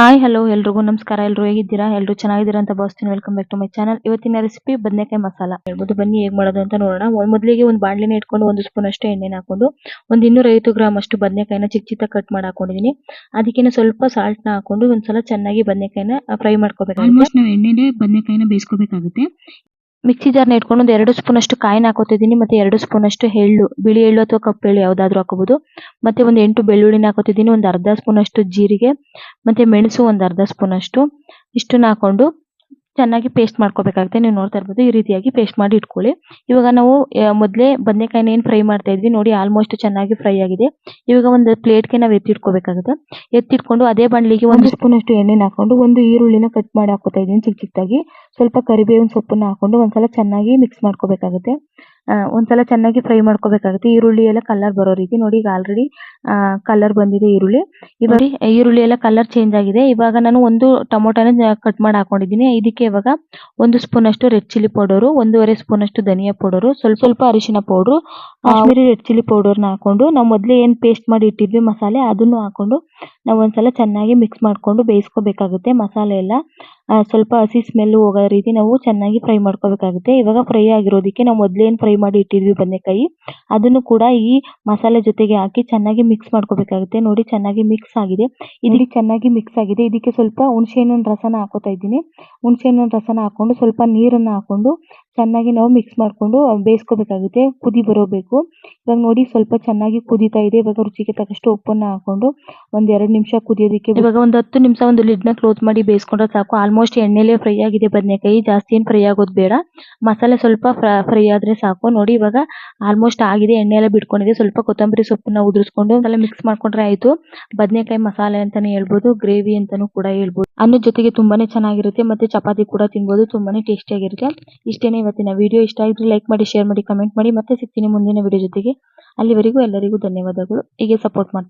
Hi hello ಎಲ್ರಿಗೂ ನಮಸ್ಕಾರ. ಎಲ್ರು ಹೇಗಿದ್ದೀರಾ? ಎಲ್ರು ಚೆನ್ನಾಗಿದ್ದೀರಾ ಅಂತ ಭಾವಿಸ್ತೀನಿ. Welcome back to my channel ಇವತ್ತಿನ ರೆಸಿಪಿ ಬದನೆಕಾಯಿ ಮಸಾಲ. ಹೇಳ್ಬೋದು, ಬನ್ನಿ ಹೇಗೆ ಮಾಡೋದು ಅಂತ ನೋಡೋಣ. ಮೊದಲಿಗೆ ಒಂದು ಬಾಣಲಿನ ಇಟ್ಕೊಂಡು ಒಂದು ಸ್ಪೂನ್ ಅಷ್ಟು ಎಣ್ಣೆನ ಹಾಕೊಂಡು ಒಂದು ಇನ್ನೂರ ಐವತ್ತು ಗ್ರಾಮ್ ಅಷ್ಟು ಬದನೆಕಾಯಿನ ಚಿಕ್ಕ ಚಿಕ್ಕ ಕಟ್ ಮಾಡಿ ಹಾಕೊಂಡಿದ್ದೀನಿ ಅದಕ್ಕೇನೆ ಸ್ವಲ್ಪ ಸಾಲ್ಟ್ನ ಹಾಕೊಂಡು ಒಂದ್ಸಲ ಚೆನ್ನಾಗಿ ಬದನೆಕಾಯಿನ ಫ್ರೈ ಮಾಡ್ಕೋಬೇಕು ಆಲ್ಮೋಸ್ಟ್ ನಾವು ಎಣ್ಣೆಲೆ ಬದನೆಕಾಯಿನ ಬೇಯಿಸ್ಕೋಬೇಕಾಗುತ್ತೆ. ಮಿಕ್ಸಿ ಜಾರ್ನ ಇಟ್ಕೊಂಡು ಒಂದು ಎರಡು ಸ್ಪೂನ್ ಅಷ್ಟು ಕಾಯಿನ ಹಾಕೋತಿದೀನಿ ಮತ್ತೆ ಎರಡು ಸ್ಪೂನ್ ಅಷ್ಟು ಎಳ್ಳು, ಬಿಳಿ ಎಳ್ಳು ಅಥವಾ ಕಪ್ಪು ಎಳ್ಳು ಯಾವ್ದಾದ್ರು ಹಾಕೋಬಹುದು ಮತ್ತೆ ಒಂದು ಎಂಟು ಬೆಳ್ಳುಳ್ಳಿನ ಹಾಕೋತಿದೀನಿ ಒಂದು ಅರ್ಧ ಸ್ಪೂನ್ ಅಷ್ಟು ಜೀರಿಗೆ, ಮತ್ತೆ ಮೆಣಸು ಒಂದು ಅರ್ಧ ಸ್ಪೂನ್ ಅಷ್ಟು ಇಷ್ಟನ್ನ ಹಾಕೊಂಡು ಚೆನ್ನಾಗಿ ಪೇಸ್ಟ್ ಮಾಡ್ಕೋಬೇಕಾಗುತ್ತೆ. ನೀವು ನೋಡ್ತಾ ಇರ್ಬೋದು ಈ ರೀತಿಯಾಗಿ ಪೇಸ್ಟ್ ಮಾಡಿ ಇಟ್ಕೊಳ್ಳಿ. ಇವಾಗ ನಾವು ಮೊದಲೇ ಬದನೆಕಾಯಿನ ಏನು ಫ್ರೈ ಮಾಡ್ತಾ ಇದ್ವಿ ನೋಡಿ ಆಲ್ಮೋಸ್ಟ್ ಚೆನ್ನಾಗಿ ಫ್ರೈ ಆಗಿದೆ. ಇವಾಗ ಒಂದು ಪ್ಲೇಟ್ಗೆ ನಾವು ಎತ್ತಿಟ್ಕೋಬೇಕಾಗುತ್ತೆ. ಎತ್ತಿಟ್ಕೊಂಡು ಅದೇ ಬಾಣಲಿಗೆ ಒಂದು ಸ್ಪೂನ್ ಅಷ್ಟು ಎಣ್ಣೆನ ಹಾಕೊಂಡು ಒಂದು ಈರುಳ್ಳಿನ ಕಟ್ ಮಾಡಿ ಹಾಕೋತಾ ಇದ್ದೀನಿ ಚಿಕ್ಕ ಚಿಕ್ಕದಾಗಿ ಸ್ವಲ್ಪ ಕರಿಬೇವಿನ ಸೊಪ್ಪನ್ನ ಹಾಕೊಂಡು ಒಂದ್ಸಲ ಚೆನ್ನಾಗಿ ಮಿಕ್ಸ್ ಮಾಡ್ಕೋಬೇಕಾಗುತ್ತೆ. ಒಂದ್ಸಲ ಚೆನ್ನಾಗಿ ಫ್ರೈ ಮಾಡ್ಕೋಬೇಕಾಗುತ್ತೆ. ಈರುಳ್ಳಿ ಎಲ್ಲ ಕಲರ್ ಬರೋ ರೀತಿ. ನೋಡಿ, ಈಗ ಆಲ್ರೆಡಿ ಕಲರ್ ಬಂದಿದೆ ಈರುಳ್ಳಿ. ಇವಾಗ ಈರುಳ್ಳಿ ಎಲ್ಲ ಕಲರ್ ಚೇಂಜ್ ಆಗಿದೆ. ಇವಾಗ ನಾನು ಒಂದು ಟೊಮೊಟೊನ ಕಟ್ ಮಾಡಿ ಹಾಕೊಂಡಿದ್ದೀನಿ. ಇದಕ್ಕೆ ಇವಾಗ ಒಂದು ಸ್ಪೂನ್ ಅಷ್ಟು ರೆಡ್ ಚಿಲ್ಲಿ ಪೌಡರು ಒಂದೂವರೆ ಸ್ಪೂನ್ ಅಷ್ಟು ಧನಿಯಾ ಪೌಡರು ಸ್ವಲ್ಪ ಸ್ವಲ್ಪ ಅರಿಶಿನ ಪೌಡರ್ ಕಾಶ್ಮೀರಿ ರೆಡ್ ಚಿಲ್ಲಿ ಪೌಡರ್ನ ಹಾಕೊಂಡು, ನಾವು ಮೊದಲೇ ಏನ್ ಪೇಸ್ಟ್ ಮಾಡಿ ಇಟ್ಟಿದ್ವಿ ಮಸಾಲೆ, ಅದನ್ನು ಹಾಕೊಂಡು ನಾವು ಒಂದ್ಸಲ ಚೆನ್ನಾಗಿ ಮಿಕ್ಸ್ ಮಾಡ್ಕೊಂಡು ಬೇಯಿಸ್ಕೋಬೇಕಾಗುತ್ತೆ ಮಸಾಲೆ ಎಲ್ಲ. ಆ, ಸ್ವಲ್ಪ ಹಸಿ ಸ್ಮೆಲ್ ಹೋಗೋ ರೀತಿ ನಾವು ಚೆನ್ನಾಗಿ ಫ್ರೈ ಮಾಡ್ಕೋಬೇಕಾಗುತ್ತೆ ಇವಾಗ ಫ್ರೈ ಆಗಿರೋದಕ್ಕೆ ನಾವು ಮೊದಲೇ ಏನು ಫ್ರೈ ಮಾಡಿ ಇಟ್ಟಿದ್ವಿ ಬದನೆಕಾಯಿ ಅದನ್ನು ಕೂಡ ಈ ಮಸಾಲೆ ಜೊತೆಗೆ ಹಾಕಿ ಚೆನ್ನಾಗಿ ಮಿಕ್ಸ್ ಮಾಡ್ಕೋಬೇಕಾಗುತ್ತೆ ನೋಡಿ ಚೆನ್ನಾಗಿ ಮಿಕ್ಸ್ ಆಗಿದೆ. ಇಲ್ಲಿ ಚೆನ್ನಾಗಿ ಮಿಕ್ಸ್ ಆಗಿದೆ. ಇದಕ್ಕೆ ಸ್ವಲ್ಪ ಹುಣಸೆ ಹಣ್ಣಿನ ರಸನ ಹಾಕೋತಾ ಇದ್ದೀನಿ. ಹುಣಸೆ ಹಣ್ಣಿನ ರಸನ ಹಾಕೊಂಡು ಸ್ವಲ್ಪ ನೀರನ್ನು ಹಾಕೊಂಡು ಚೆನ್ನಾಗಿ ನಾವು ಮಿಕ್ಸ್ ಮಾಡ್ಕೊಂಡು ಬೇಯಿಸ್ಕೋಬೇಕಾಗುತ್ತೆ. ಕುದಿ ಬರೋಬೇಕು. ಇವಾಗ ನೋಡಿ ಸ್ವಲ್ಪ ಚೆನ್ನಾಗಿ ಕುದೀತಾ ಇದೆ. ಇವಾಗ ರುಚಿಗೆ ತಕ್ಕಷ್ಟು ಉಪ್ಪನ್ನ ಹಾಕೊಂಡು ಒಂದ್ ಎರಡು ನಿಮಿಷ ಕುದಿಯೋದಕ್ಕೆ ಇವಾಗ ಒಂದು ಹತ್ತು ನಿಮಿಷ ಒಂದು ಲಿಡ್ನ ಕ್ಲೋಸ್ ಮಾಡಿ ಬೇಯಿಸ್ಕೊಂಡ್ರೆ ಸಾಕು. ಆಲ್ಮೋಸ್ಟ್ ಎಣ್ಣೆಲೆ ಫ್ರೈ ಆಗಿದೆ ಬದನೆಕಾಯಿ. ಜಾಸ್ತಿ ಏನ್ ಫ್ರೈ ಆಗೋದು ಬೇಡ. ಮಸಾಲೆ ಸ್ವಲ್ಪ ಫ್ರೈ ಆದ್ರೆ ಸಾಕು. ನೋಡಿ ಇವಾಗ ಆಲ್ಮೋಸ್ಟ್ ಆಗಿದೆ. ಎಣ್ಣೆ ಎಲ್ಲ ಬಿಟ್ಕೊಂಡಿದೆ. ಸ್ವಲ್ಪ ಕೊತ್ತಂಬರಿ ಸೊಪ್ಪನ್ನ ಉದುರಿಸ್ಕೊಂಡು ಎಲ್ಲ ಮಿಕ್ಸ್ ಮಾಡ್ಕೊಂಡ್ರೆ ಆಯ್ತು. ಬದನೆಕಾಯಿ ಮಸಾಲೆ ಅಂತಾನೆ ಹೇಳ್ಬೋದು. ಗ್ರೇವಿ ಅಂತಾನೂ ಕೂಡ ಹೇಳ್ಬೋದು. ಅನ್ನದ ಜೊತೆಗೆ ತುಂಬಾನೇ ಚೆನ್ನಾಗಿರುತ್ತೆ, ಮತ್ತೆ ಚಪಾತಿ ಕೂಡ ತಿನ್ಬೋದು, ತುಂಬಾನೇ ಟೇಸ್ಟಿ ಆಗಿರುತ್ತೆ ಇಷ್ಟೇನೆ ಇವತ್ತಿನ ವಿಡಿಯೋ ಇಷ್ಟ ಆಗಿದ್ರೆ ಲೈಕ್ ಮಾಡಿ ಶೇರ್ ಮಾಡಿ ಕಮೆಂಟ್ ಮಾಡಿ, ಮತ್ತೆ ಸಿಗ್ತೀನಿ ಮುಂದಿನ ವಿಡಿಯೋ ಜೊತೆಗೆ. ಅಲ್ಲಿವರೆಗೂ ಎಲ್ಲರಿಗೂ ಧನ್ಯವಾದಗಳು. ಹೀಗೆ ಸಪೋರ್ಟ್ ಮಾಡಿ